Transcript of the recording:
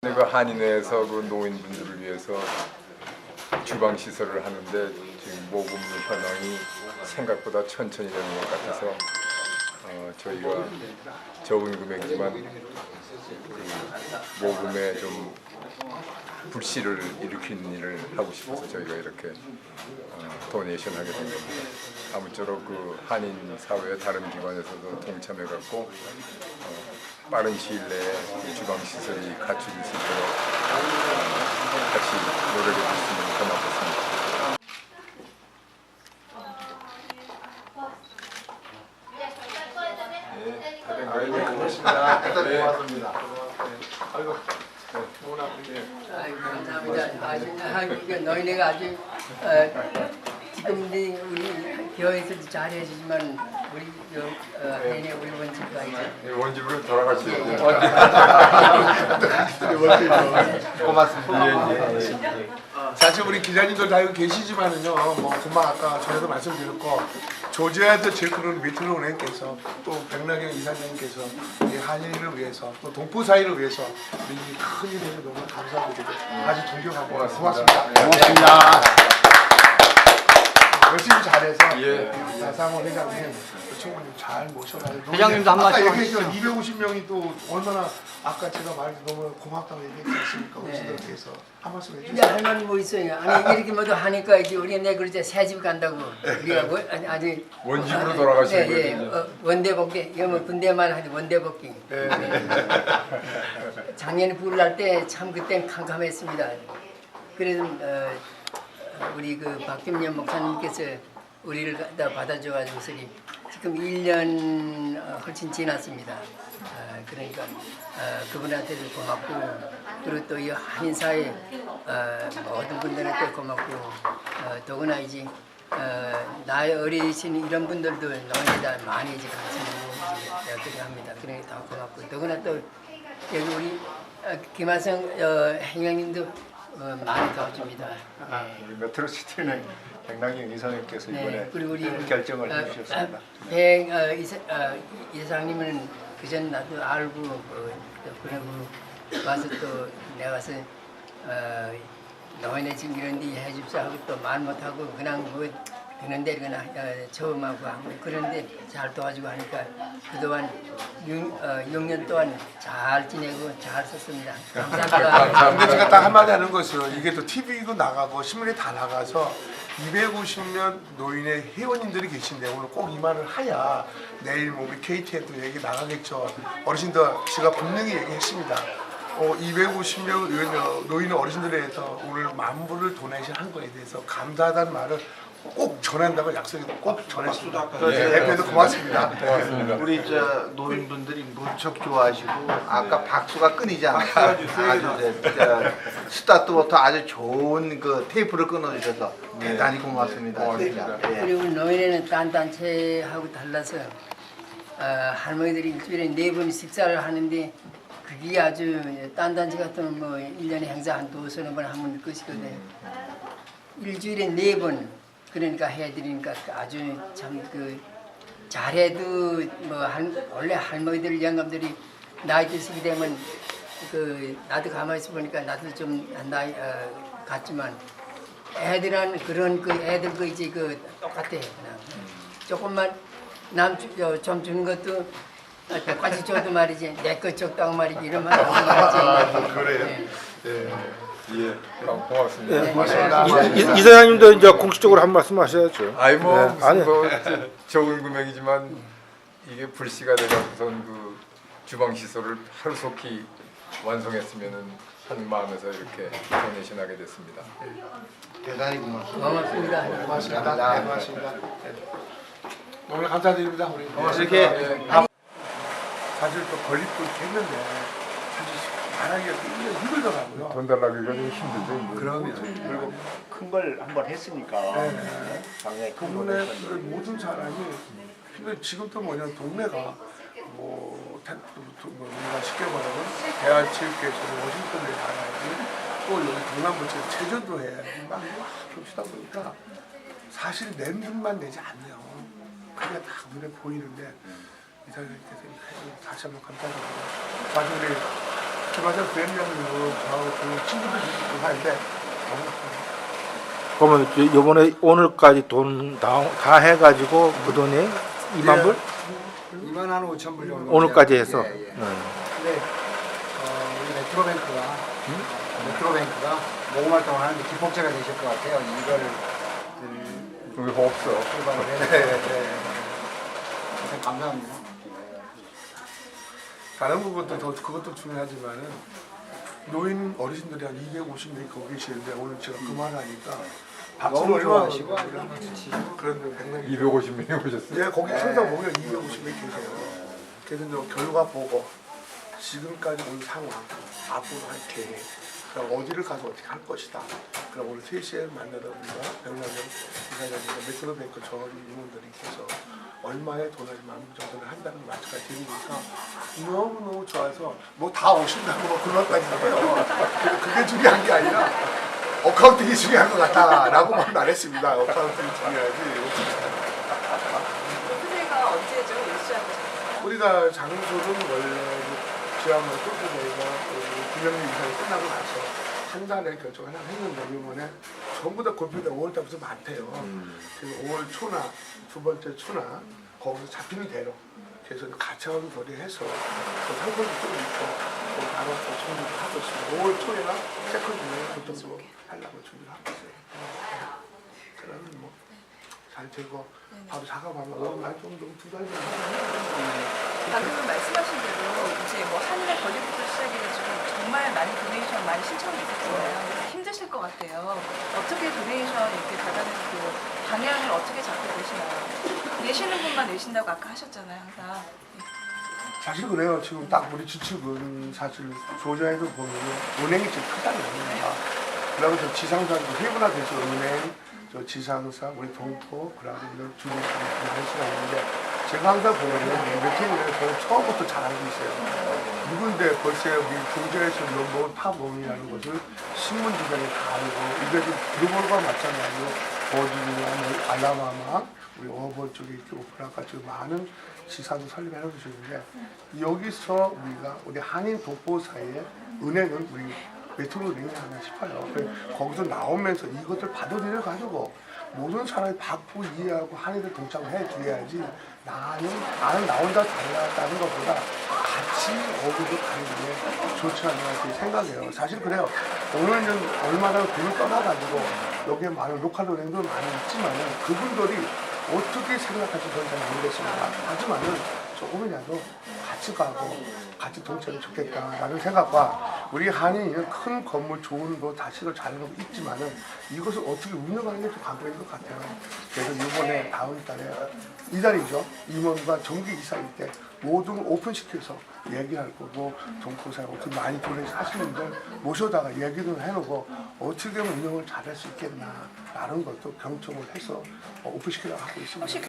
그 한인회에서 그 노인분들을 위해서 주방 시설을 하는데 지금 모금 현황이 생각보다 천천히 되는 것 같아서 어, 저희가 적은 금액이지만 그 모금에 좀 불씨를 일으키는 일을 하고 싶어서 저희가 이렇게 어, 도네이션 하게 된 겁니다. 아무쪼록 그 한인 사회 다른 기관에서도 동참해 갖고 어, 빠른 시일 내에 그 주방 시설이 갖춰질 수 있도록 어, 같이 노력해 주시면 고맙겠습니다. 아이고 감사합니다. 아주 아, 이게 너희네가 아주 어, 지금 우리 교회에서도 잘해주지만 우리 저 어, 내내 우리 원집 가 이제 네, 원집으로 돌아가시죠. 사실 우리 기자님들 다 여기 계시지만은요, 뭐 금방 아까 전에도 말씀드렸고 조지아에서 제일 큰 미트로 은행께서 또 백나경 이사장님께서 이 한인을 위해서 또 동포 사이를 위해서 우리 큰 일을 해서 너무 감사드리고 아주 존경하고 고맙습니다. 고맙습니다. 열심히 잘해서 예. 나상원 회장님 그 친구님 잘 모셔가지고 회장님도 한 말씀 얘기했죠 250명이 또 얼마나 아까 제가 말 너무 고맙다고 얘기했지 않습니까 어르신들 위해서 한 말씀 이제 해주세요 할 말은 뭐 있어요. 아니 이렇게 모두 하니까 이제 우리 내 그러자 새집 간다고 우리가 뭐, 아니 아직 원집으로 돌아가시는 예, 예. 거예요. 어, 원대복귀 이거 뭐 군대만 하지 원대복귀. 네. 작년에 불을 할때참 그땐 캄캄했습니다. 그래서 어, 우리 그 박김년 목사님께서 우리를 갖다 받아줘가지고서니 지금 1년 어, 훨씬 지났습니다. 어, 그러니까 어, 그분한테도 고맙고 그리고 또 이 한인사회 어, 모든 분들한테 고맙고 어, 더구나 이제 어, 나이 어리신 이런 분들도 너희다 많이 이제 어떻게 합니다. 그러니까 다 고맙고 더구나 또 여기 우리 어, 김하성 어, 행장님도 어, 많이 도와줍니다. 아, 우리 메트로 시티는 백남경 이사님께서 이번에 네, 그리고 우리 결정을 어, 해주셨습니다. 아, 백 어, 이사, 어, 이사장님은 그전 나도 알고 어, 또 그러고 와서 또 내가 가서 어, 너희네 지금 이런 데 해줍사 하고 또 말 못하고 그냥 뭐 그런 데 그냥 어, 처음 하고 하고 그런데 잘 도와주고 하니까 그동안 6, 어, 6년 동안 잘 지내고 잘 썼습니다. 감사합니다. 근데 제가 딱 한마디 하는 것은 이게 또 TV도 나가고 신문에 다 나가서 250명 노인의 회원님들이 계신데 오늘 꼭 이 말을 하야 내일 뭐 우리 KT에도 얘기 나가겠죠. 어르신들 제가 분명히 얘기했습니다. 어, 250명 노인 어르신들에 대해서 오늘 만불을 도네이션 한 거에 대해서 감사하다는 말을 꼭 전한다고 약속해서 꼭 전했습니다. 네, 대표도 고맙습니다. 고맙습니다. 우리 저 노인분들이 무척 좋아하시고 아까 박수가 끊이지 않았어요. 아주 네, 저 스타트부터 아주 좋은 그 테이프를 끊어주셔서 대단히 고맙습니다. 진짜. 예. 그리고 노인에는 딴 단체하고 달라서 어, 할머니들이 일주일에 네 번 식사를 하는데 그게 아주 딴 단체 같으면 뭐 1년에 행사 한 두서너 번 하면 것이거든요. 일주일에 네 번 그러니까 해드리니까 아주 참 그 잘해도 뭐 할, 원래 할머니들 영감들이 나이 드시게 되면 그 나도 가만히 있어 보니까 나도 좀 나이 어, 같지만 애들은 그런 그 애들 그 이제 그 똑같아 그냥 조금만 남좀 주는 것도 백까지 줘도 말이지 내 것 적다고 말이지 이러면 안 말이지 그래요? 예, 어, 고맙습니다. 네. 고맙습니다. 이, 이 사장님도 이제 공식적으로 한 말씀 하셔야죠. 아이 뭐 네, 아니. 뭐 적은 금액이지만 이게 불씨가 돼가지고선 그 주방 시설을 하루속히 완성했으면은 하는 마음에서 이렇게 도네이션 하게 됐습니다. 대단히 고맙습니다. 고맙습니다. 고맙습니다. 네, 고맙습니다. 네. 오늘 감사드립니다. 우리 이렇게 사실 또 걸리고 했는데 사실 말하기가 굉장히 힘들더라고요. 돈 달라기가 좀 힘들죠. 뭐. 그럼요. 그리고 큰 걸 한 번 했으니까 네. 당연히 큰 동네 걸 했으니까. 모든 사람이 근데 지금 또 뭐냐 동네가 뭐, 태- 또 뭐, 우리가 쉽게 말하면 대한체육회에서 워싱턴에 가야지 또 여기 동남부 쪽 제주도 해막 그러시다 보니까 사실 내 눈만 내지 않네요. 그게 다 눈에 보이는데 이사님께서 다시 한번 감사드립니다. 사실 주말에 부행장님으로 저하고 그 친구들 있고 하는데 너무. 그러면 저 요번에 오늘까지 돈 다 해가지고 그 돈이 2만 불? 2만 한 5천 불 정도. 오늘까지 해서. 예, 예. 음. 근데 어, 우리 메트로뱅크가 메트로뱅크가 모금 활동을 하는데 기폭제가 되실 것 같아요. 이걸 그, 우리 없어. 출발을 해서 네. 하여튼 감사합니다. 다른 부분도 더 그것도 중요하지만은 노인 어르신들이 한 250명이 거기 계시는데 오늘 제가 그 말 하니까 박수를 너무 얼마나 좋아하시고 치시고 그런 백명이 250명이 오셨어요. 예, 거기 항상 보면 250명 계세요. 그래서 이제 결과 보고 지금까지 온 상황, 앞으로 할 계획, 그럼 어디를 가서 어떻게 할 것이다. 그럼 오늘 3시에 만나다 우리가 백남현 이사장님과 매크로뱅크 저 임원들이 계서 얼마의 돈을 만 정도를 한다는 말씀까지 드리니까 너무너무 좋아서 뭐 다 오신다고 그런다니까요. 그게 중요한 게 아니라 어카운팅이 중요한 것 같다라고만 말했습니다. 어카운팅이 중요하지. 우리가 장소는 원래 지난번 골프대회가 구명리 이상이 끝나고 나서 한 달에 결정을 하나 했는데 이번에 전부 다 골프대 5월 달부터 많대요. 그래서 5월 초나 두 번째 초나 거기서 잡히는 대로 그래서 가차원 거리해서 그 상권도 좀 있고 또 바로 또 준비를 하고 있습니다. 5월 초에나 세컨드에 교통도 하려고 준비를 하고 있어요. 그러면 뭐 잘 되고 바로 작업하면 5월 말 정도 두달 정도 방금 말씀하신 대로 이제 뭐 한일의 권리부터 시작해가지고 정말 많은 도네이션 많이 신청이 있었잖아요. 힘드실 것 같아요. 어떻게 도네이션 이렇게 받아내는 그 방향을 어떻게 잡고 계시나요? 내시는 분만 내신다고 아까 하셨잖아요, 항상. 사실 그래요. 지금 딱 우리 주축은 사실 조사에도 보면 은행이 제일 크잖아요. 그다음에 저 지상사도 회분화 돼서 은행, 저 지상사, 우리 동포, 그다음에 주식 할 수가 있는데 제가 항상 보면 메팅을 저는 처음부터 잘 알고 있어요. 누군데 벌써 우리 경제에서 넘버원 탑원이라는 것을 신문 기관이 다 알고 이게 글로벌과 마찬가지로 버지니아, 뭐 알라바마, 우리 어버 쪽에 있고 오프라카 쪽 많은 지사도 설립해 주시는데 여기서 우리가 우리 한인 동포 사이에 은행은 우리 메트로 링이 하나 싶어요. 거기서 나오면서 이것들 받아들여 가지고 모든 사람이 받고 이해하고 한인들 동참을 해줘야지 나는 나는 나 혼자 달랐다는 것보다 같이 어디도 가는 게 좋지 않나 이렇게 생각해요. 사실 그래요. 오늘은 얼마나 돈을 떠나가지고 여기에 많은 로컬 은행도 많이 있지만은 그분들이 어떻게 생각할지 저는 잘 모르겠습니다. 하지만은 조금이라도 같이 가고 같이 동참이 좋겠다라는 생각과 우리 한인은 큰 건물 좋은 거 다시도 잘하고 있지만은 이것을 어떻게 운영하는 게 좀 관건인 것 같아요. 그래서 이번에 다음 달에 이달이죠. 임원과 정기 이사일 때 모든 걸 오픈시켜서 얘기할 거고 동포사 어떻게 많이 돈을 사시는 분 모셔다가 얘기도 해놓고 어떻게 운영을 잘할 수 있겠나라는 것도 경청을 해서 어, 오픈시키려고 하고 있습니다.